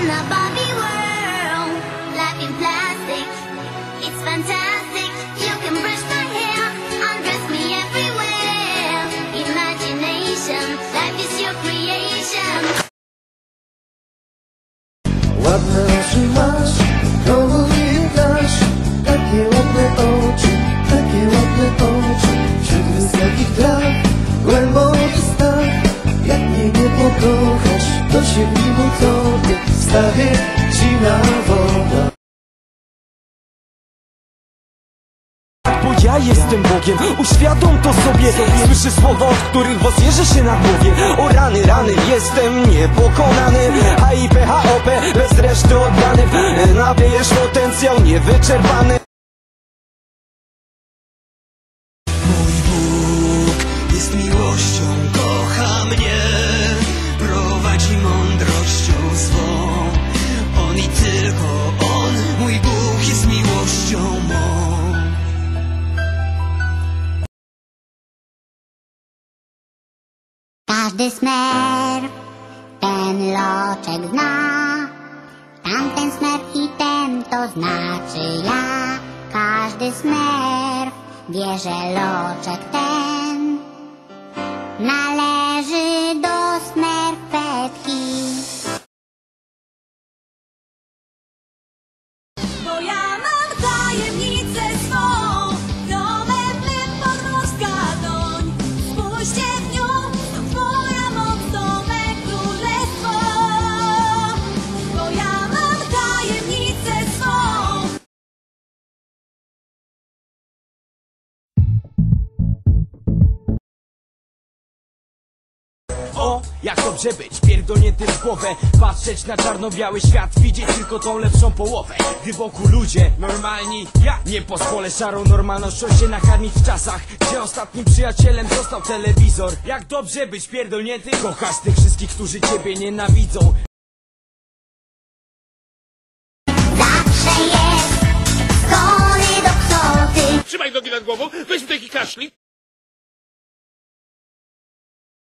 in Barbie world. In plastic, it's fantastic. You can brush my hair, undress me everywhere. Imagination, life is your creation. Masz, komu dasz Takie ładne oczy, takie ładne oczy Wśród wysokich traw, głęboki staw Jak mnie nie pokochasz, to się mimo tobie Wstawię ci na wodę Bo ja jestem Bogiem, uświadom to sobie. Słyszę słowa, od których wozjeżdżę się na głowie. O rany, rany, jestem niepokonany. HIP, HOP, bez reszty oddany Nawiejesz potencjał niewyczerpany Każdy smer ten loczek zna. Tamten smer i ten to znaczy ja. Każdy smer wie, że loczek ten jak dobrze być, pierdolnięty w głowę. Patrzeć na czarno-biały świat, widzieć tylko tą lepszą połowę. Gdy wokół ludzie normalni, ja nie pozwolę szarą normalnością się nakarmić w czasach Gdzie ostatnim przyjacielem został telewizor. Jak dobrze być? Pierdolnięty, kochasz tych wszystkich, którzy ciebie nienawidzą. Zawsze jest skłonny do kwoty. Trzymaj nogi nad głową, weź wdech i kaszli.